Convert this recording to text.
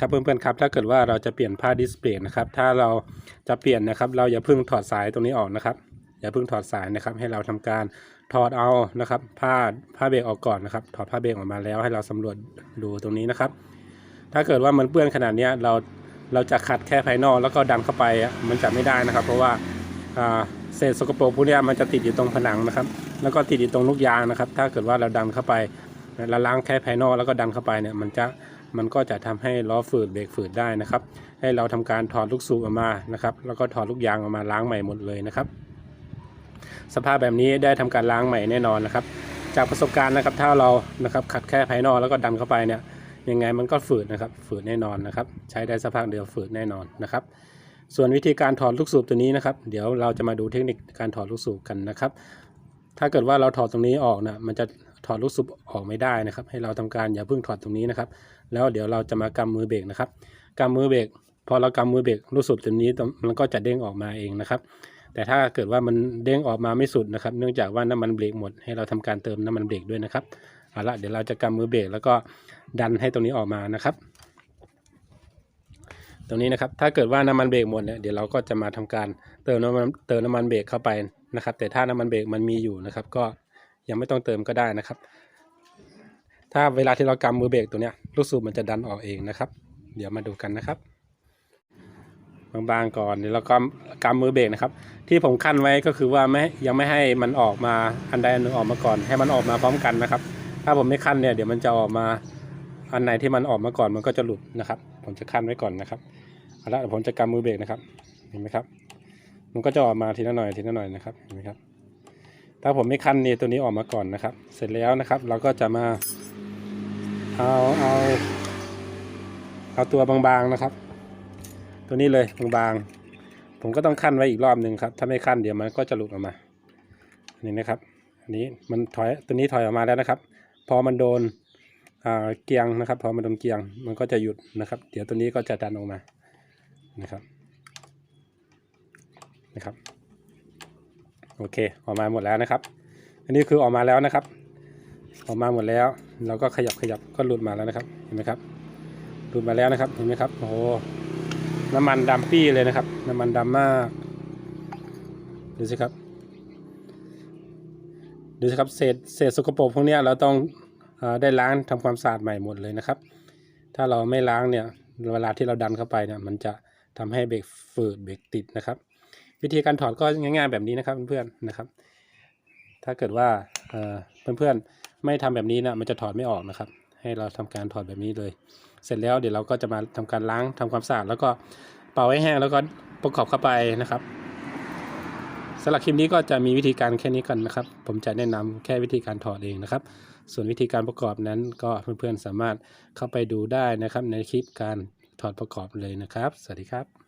ครับเพื่อนๆครับถ้าเกิดว่าเราจะเปลี่ยนผ้าดิสเพลย์นะครับถ้าเราจะเปลี่ยนนะครับ เราอย่าเพิ่งถอดสายตรงนี้ออกนะครับ อย่าเพิ่งถอดสายนะครับ ให้เราทำการถอดเอานะครับผ้าผ้าเบรกออกก่อนนะครับ ถอดผ้าเบรกออกมาแล้วให้เราสำรวจดูตรงนี้นะครับ ถ้าเกิดว่ามันเปื้อนขนาดนี้เราเราจะขัดแค่ภายนอกแล้วก็ดันเข้าไปมันจะไม่ได้นะครับ เพราะว่าเศษสกปรกพวกนี้มันจะติดอยู่ตรงผนังนะครับ แล้วก็ติดอยู่ตรงลูกยางนะครับ ถ้าเกิดว่าเราดันเข้าไปเราล้างแค่ภายนอกแล้วก็ดันเข้าไปเนี่ยมันจะ มันก็จะทำให้ล้อฝืดเบรกฝืดได้นะครับ ให้เราทำการถอดลูกสูบออกมานะครับ แล้วก็ถอดลูกยางออกมาล้างใหม่หมดเลยนะครับ สภาพแบบนี้ได้ทำการล้างใหม่แน่นอนนะครับ จากประสบการณ์นะครับ ถ้าเรานะครับขัดแค่ภายนอกแล้วก็ดันเข้าไปเนี่ยยังไงมันก็ฝืดนะครับ ฝืดแน่นอนนะครับ ใช้ได้สักพักเดียวฝืดแน่นอนนะครับส่วนวิธีการถอดลูกสูบตัวนี้นะครับ เดี๋ยวเราจะมาดูเทคนิคการถอดลูกสูบกันนะครับ ถ้าเกิดว่าเราถอดตรงนี้ออกนะมันจะ ถอดลูกสูบออกไม่ได้นะครับ ให้เราทำการอย่าเพิ่งถอดตรงนี้นะครับ แล้วเดี๋ยวเราจะมากำมือเบรกนะครับกำมือเบรกพอเรากำมือเบรกลูกสูบตัวนี้มันก็จะเด้งออกมาเองนะครับ แต่ถ้าเกิดว่ามันเด้งออกมาไม่สุดนะครับ เนื่องจากว่าน้ำมันเบรกหมดให้เราทำการเติมน้ำมันเบรกด้วยนะครับเอาละเดี๋ยวเราจะกำมือเบรกแล้วก็ดันให้ตรงนี้ออกมานะครับ ตรงนี้นะครับถ้าเกิดว่าน้ำมันเบรกหมดเนี่ยเดี๋ยวเราก็จะมาทำการเติมน้ำมันเติมน้ำมันเบรกเข้าไปนะครับ แต่ถ้าน้ำมันเบรกมันมีอยู่นะครับ ก็ ยังไม่ต้องเติมก็ได้นะครับ ถ้าเวลาที่เรากำมือเบรกตัวเนี้ยลูกสูบมันจะดันออกเองนะครับ เดี๋ยวมาดูกันนะครับบางๆก่อนเดี๋ยวเราก็กำมือเบรกนะครับ ที่ผมขั้นไว้ก็คือว่าไม่ยังไม่ให้มันออกมาอันใดอันหนึ่งออกมาก่อน ให้มันออกมาพร้อมกันนะครับ ถ้าผมไม่ขั้นเนี่ยเดี๋ยวมันจะออกมาอันไหนที่มันออกมาก่อนมันก็จะหลุดนะครับ ผมจะขั้นไว้ก่อนนะครับเอาละเดี๋ยวผมจะกำมือเบรกนะครับเห็นไหมครับ มันก็จะออกมาทีละหน่อยทีละหน่อยนะครับเห็นไหมครับ ถ้าผมไม่ขั้นนี่ตัวนี้ออกมาก่อนนะครับ เสร็จแล้วนะครับ เราก็จะมาเอาเอาเอาตัวบางๆนะครับ ตัวนี้เลยบางๆ ผมก็ต้องขั้นไว้อีกรอบหนึ่งครับ ถ้าไม่ขั้นเดี๋ยวมันก็จะหลุดออกมาอันนี้นะครับ อันนี้มันถอยตัวนี้ถอยออกมาแล้วนะครับ พอมันโดนอ่าเกียงนะครับ พอมันโดนเกียงมันก็จะหยุดนะครับ เดี๋ยวตัวนี้ก็จะดันออกมานะครับนะครับ โอเค ออกมาหมดแล้วนะครับ อันนี้คือออกมาแล้วนะครับ ออกมาหมดแล้ว เราก็ขยับขยับก็หลุดมาแล้วนะครับ เห็นไหมครับ หลุดมาแล้วนะครับ เห็นไหมครับ โอ้โหน้ำมันดำปี้เลยนะครับ น้ำมันดำมาก ดูสิครับ ดูสิครับ เศษ เศษสกปรกพวกนี้เราต้องอได้ล้างทำความสะอาดใหม่หมดเลยนะครับ ถ้าเราไม่ล้างเนี่ย เวลาที่เราดันเข้าไปเนี่ย มันจะทำให้เบรกฝืดเบรกติดนะครับ วิธีการถอดก็ง่ายๆแบบนี้นะครับเพื่อนๆนะครับ ถ้าเกิดว่าเเพื่อนๆไม่ทำแบบนี้นะมันจะถอดไม่ออกนะครับ ให้เราทำการถอดแบบนี้เลย เสร็จแล้วเดี๋ยวเราก็จะมาทำการล้างทำความสะอาดแล้วก็เป่าให้แห้งแล้วก็ประกอบเข้าไปนะครับสำหรับคลิปนี้ก็จะมีวิธีการแค่นี้กันนะครับ ผมจะแนะนำแค่วิธีการถอดเองนะครับ ส่วนวิธีการประกอบนั้นก็เพื่อนๆสามารถเข้าไปดูได้นะครับในคลิปการถอดประกอบเลยนะครับ สวัสดีครับ